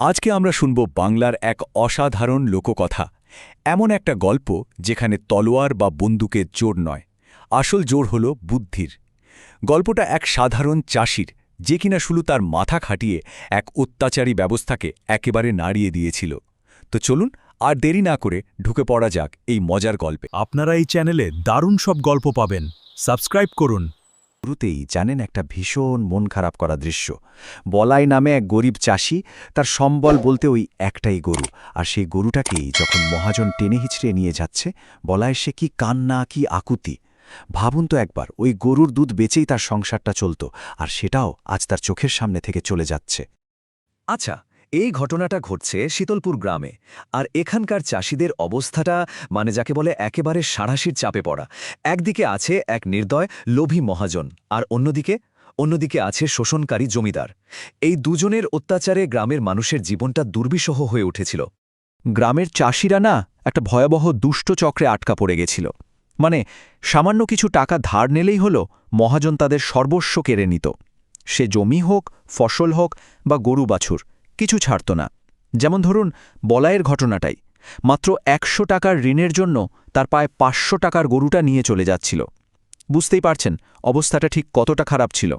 আজকে আমরা শুনব বাংলার এক অসাধারণ লোককথা। এমন একটা গল্প যেখানে তলোয়ার বা বন্দুকের জোর নয়। আসল জোর হল বুদ্ধির। গল্পটা এক সাধারণ চাষির যে কিনা শুধু তার মাথা খাটিয়ে এক অত্যাচারী ব্যবস্থাকে একেবারে নাড়িয়ে দিয়েছিল। তো চলুন আর দেরি না করে ঢুকে পড়া যাক এই মজার গল্পে। আপনারা এই চ্যানেলে দারুণ সব গল্প পাবেন। সাবস্ক্রাইব করুন। শুরুতেই জানেন একটা ভীষণ মন খারাপ করা দৃশ্য। বলাই নামে এক গরিব চাষি, তার সম্বল বলতে ওই একটাই গরু। আর সেই গরুটাকেই যখন মহাজন টেনে হিচড়ে নিয়ে যাচ্ছে, বলায় সে কি কান্না, কি আকুতি। ভাবুন তো একবার, ওই গরুর দুধ বেচেই তার সংসারটা চলত, আর সেটাও আজ তার চোখের সামনে থেকে চলে যাচ্ছে। আচ্ছা এই ঘটনাটা ঘটছে শীতলপুর গ্রামে, আর এখানকার চাষিদের অবস্থাটা মানে যাকে বলে একেবারে সাড়াশির চাপে পড়া। একদিকে আছে এক নির্দয়, লোভী মহাজন, আর অন্যদিকে অন্যদিকে আছে শোষণকারী জমিদার। এই দুজনের অত্যাচারে গ্রামের মানুষের জীবনটা দুর্বিষহ হয়ে উঠেছিল। গ্রামের চাষিরা না একটা ভয়াবহ দুষ্ট চক্রে আটকা পড়ে গেছিল। মানে সামান্য কিছু টাকা ধার নিলেই হলো মহাজন তাদের সর্বস্ব কেড়ে নিত। সে জমি হোক, ফসল হোক, বা গরু বাছুর কিছু ছাড়ত না। যেমন ধরুন বলায়ের ঘটনাটাই। মাত্র একশো টাকার ঋণের জন্য তার পায়ে পাঁচশো টাকার গরুটা নিয়ে চলে যাচ্ছিল। বুঝতেই পারছেন, অবস্থাটা ঠিক কতটা খারাপ ছিল।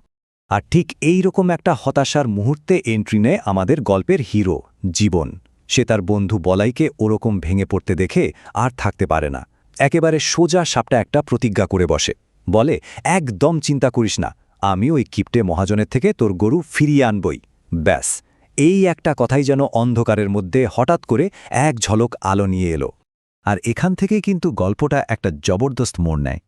আর ঠিক এই রকম একটা হতাশার মুহূর্তে এন্ট্রি নেয় আমাদের গল্পের হিরো, জীবন। সে তার বন্ধু বলাইকে ওরকম ভেঙে পড়তে দেখে আর থাকতে পারে না। একেবারে সোজা সাপটা একটা প্রতিজ্ঞা করে বসে। বলে, একদম চিন্তা করিস না, আমি ওই কিপটে মহাজনের থেকে তোর গরু ফিরিয়ে আনবই। ব্যাস। এই একটা কথাই যেন অন্ধকারের মধ্যে হঠাৎ করে এক ঝলক আলো নিয়ে এলো। আর এখান থেকেই কিন্তু গল্পটা একটা জবরদস্ত মোড় নেয়।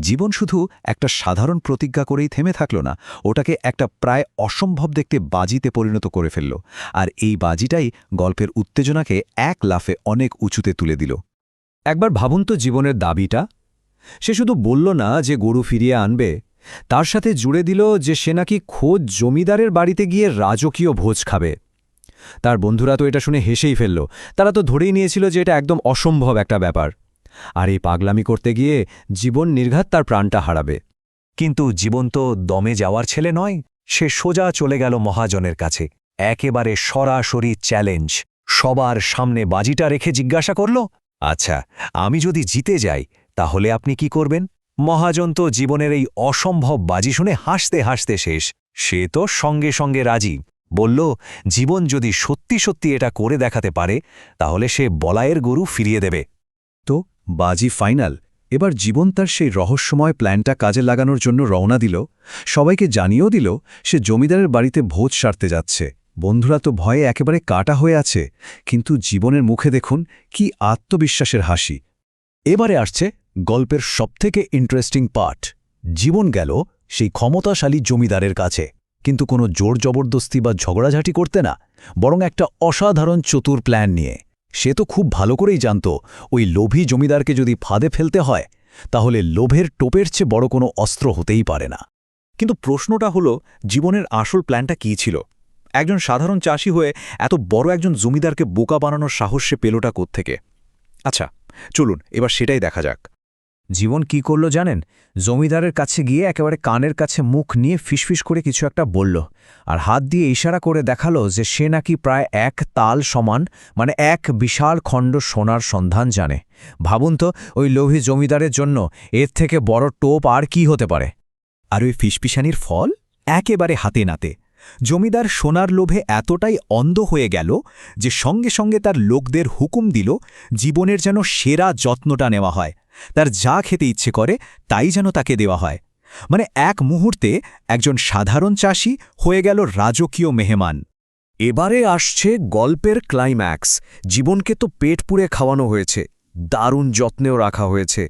জীবন শুধু একটা সাধারণ প্রতিজ্ঞা করেই থেমে থাকল না, ওটাকে একটা প্রায় অসম্ভব দেখতে বাজিতে পরিণত করে ফেলল। আর এই বাজিটাই গল্পের উত্তেজনাকে এক লাফে অনেক উঁচুতে তুলে দিল। একবার ভাবুন তো জীবনের দাবিটা। সে শুধু বলল না যে গরু ফিরিয়ে আনবে তার সাথে জুড়ে দিল যে সে নাকি খোঁজ জমিদারের বাড়িতে গিয়ে রাজকীয় ভোজ খাবে। তার বন্ধুরা তো এটা শুনে হেসেই ফেলল। তারা তো ধরেই নিয়েছিল যে এটা একদম অসম্ভব একটা ব্যাপার। আর এই পাগলামি করতে গিয়ে জীবন নির্ঘাত তার প্রাণটা হারাবে। কিন্তু জীবন তো দমে যাওয়ার ছেলে নয়, সে সোজা চলে গেল মহাজনের কাছে। একেবারে সরাসরি চ্যালেঞ্জ। সবার সামনে বাজিটা রেখে জিজ্ঞাসা করল আচ্ছা আমি যদি জিতে যাই, তাহলে আপনি কি করবেন? মহাজন তো জীবনের এই অসম্ভব বাজি শুনে হাসতে হাসতে শেষ। সে তো সঙ্গে সঙ্গে রাজি। বলল, জীবন যদি সত্যি সত্যি এটা করে দেখাতে পারে, তাহলে সে বলায়ের গরু ফিরিয়ে দেবে। তো বাজি ফাইনাল। এবার জীবন তার সেই রহস্যময় প্ল্যানটা কাজে লাগানোর জন্য রওনা দিল। সবাইকে জানিয়েও দিল, সে জমিদারের বাড়িতে ভোজ সারতে যাচ্ছে। বন্ধুরা তো ভয়ে একেবারে কাটা হয়ে আছে। কিন্তু জীবনের মুখে দেখুন, কি আত্মবিশ্বাসের হাসি। এবারে আসছে গল্পের সবথেকে ইন্টারেস্টিং পার্ট জীবন গেল সেই ক্ষমতাশালী জমিদারের কাছে। কিন্তু কোনো জোর জবরদস্তি বা ঝগড়াঝাটি করতে না, বরং একটা অসাধারণ চতুর প্ল্যান নিয়ে। সে তো খুব ভালো করেই জানত, ওই লোভী জমিদারকে যদি ফাঁদে ফেলতে হয়, তাহলে লোভের টোপের চেয়ে বড় কোনো অস্ত্র হতেই পারে না। কিন্তু প্রশ্নটা হলো, জীবনের আসল প্ল্যানটা কী ছিল? একজন সাধারণ চাষি হয়ে এত বড় একজন জমিদারকে বোকা বানানোর সাহস সে পেলোটা থেকে আচ্ছা চলুন, এবার সেটাই দেখা যাক। জীবন কি করল জানেন? জমিদারের কাছে গিয়ে একেবারে কানের কাছে মুখ নিয়ে ফিসফিস করে কিছু একটা বলল আর হাত দিয়ে ইশারা করে দেখাল যে সে নাকি প্রায় এক তাল সমান মানে এক বিশাল খণ্ড সোনার সন্ধান জানে। ভাবুন তো, ওই লোভী জমিদারের জন্য এর থেকে বড় টোপ আর কি হতে পারে? আর ওই ফিসফিসানির ফল? একেবারে হাতে নাতে। জমিদার সোনার লোভে এতটাই অন্ধ হয়ে গেল যে সঙ্গে সঙ্গে তার লোকদের হুকুম দিল, জীবনের যেন সেরা যত্নটা নেওয়া হয়। তার যা খেতে ইচ্ছে করে, তাই যেন তাকে দেওয়া হয়। মানে এক মুহূর্তে একজন সাধারণ চাষি হয়ে গেল রাজকীয় মেহমান। এবারে আসছে গল্পের ক্লাইম্যাক্স জীবনকে তো পেট পুড়ে খাওয়ানো হয়েছে, দারুণ যত্নেও রাখা হয়েছে।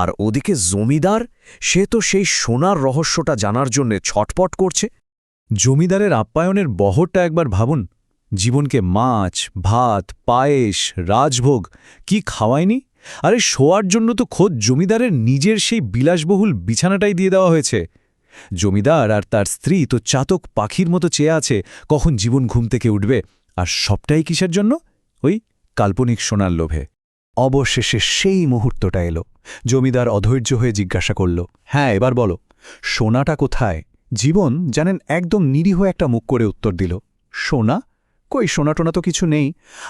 আর ওদিকে জমিদার, সে তো সেই সোনার রহস্যটা জানার জন্যে ছটপট করছে। জমিদারের আপ্যায়নের বহরটা একবার ভাবুন। জীবনকে মাছ, ভাত, পায়েস, রাজভোগ, কি খাওয়ায়নি? আরে শোয়ার জন্য তো খোদ জমিদারের নিজের সেই বিলাসবহুল বিছানাটাই দিয়ে দেওয়া হয়েছে। জমিদার আর তার স্ত্রী তো চাতক পাখির মতো চেয়ে আছে, কখন জীবন ঘুম থেকে উঠবে, আর সবটাই কিসের জন্য? ওই কাল্পনিক সোনার লোভে। অবশেষে সেই মুহূর্তটা এলো। জমিদার অধৈর্য হয়ে জিজ্ঞাসা করল হ্যাঁ এবার বলো, সোনাটা কোথায়? জীবন জানেন একদম নিরীহ একটা মুখ করে উত্তর দিল, সোনা? কই সোনাটোনা তো কিছু নেই।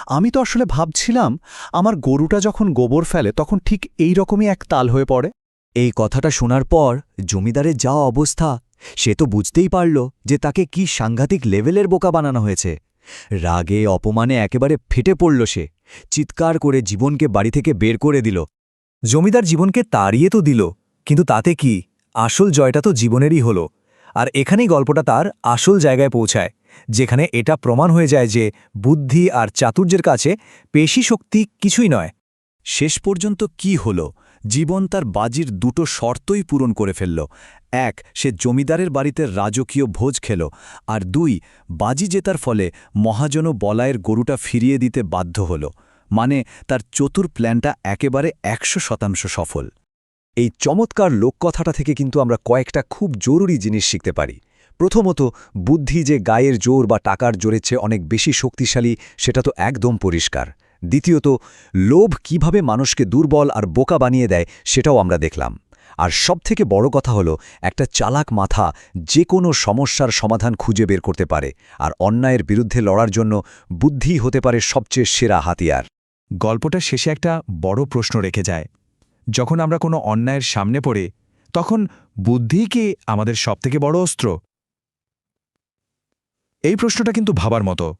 আমি তো আসলে ভাবছিলাম, আমার গরুটা যখন গোবর ফেলে তখন ঠিক এই রকমই এক তাল হয়ে পড়ে। এই কথাটা শোনার পর জমিদারের যা অবস্থা, সে তো বুঝতেই পারল যে তাকে কি সাংঘাতিক লেভেলের বোকা বানানো হয়েছে। রাগে, অপমানে একেবারে ফেটে পড়ল সে, চিৎকার করে জীবনকে বাড়ি থেকে বের করে দিল। জমিদার জীবনকে তাড়িয়ে তো দিল, কিন্তু তাতে কি? আসল জয়টা তো জীবনেরই হলো। আর এখানেই গল্পটা তার আসল জায়গায় পৌঁছায়, যেখানে এটা প্রমাণ হয়ে যায় যে বুদ্ধি আর চাতুর্যের কাছে পেশি শক্তি কিছুই নয়। শেষ পর্যন্ত কি হল? জীবন তার বাজির দুটো শর্তই পূরণ করে ফেলল। এক, সে জমিদারের বাড়িতে রাজকীয় ভোজ খেল, আর দুই, বাজি জেতার ফলে মহাজন বলায়ের গরুটা ফিরিয়ে দিতে বাধ্য হল। মানে তার চতুর প্ল্যানটা একেবারে একশো শতাংশ সফল। এই চমৎকার লোককথাটা থেকে কিন্তু আমরা কয়েকটা খুব জরুরি জিনিস শিখতে পারি। প্রথমত, বুদ্ধি যে গায়ের জোর বা টাকার জোরের চেয়ে অনেক বেশি শক্তিশালী, সেটা তো একদম পরিষ্কার। দ্বিতীয়ত, লোভ কীভাবে মানুষকে দুর্বল আর বোকা বানিয়ে দেয়, সেটাও আমরা দেখলাম। আর সবথেকে বড় কথা হলো, একটা চালাক মাথা যে কোনো সমস্যার সমাধান খুঁজে বের করতে পারে, আর অন্যায়ের বিরুদ্ধে লড়ার জন্য বুদ্ধি হতে পারে সবচেয়ে সেরা হাতিয়ার। গল্পটা শেষে একটা বড় প্রশ্ন রেখে যায়। যখন আমরা কোনো অন্যায়ের সামনে পড়ে, তখন বুদ্ধি কি আমাদের সবথেকে বড় অস্ত্র? এই প্রশ্নটা কিন্তু ভাবার মতো।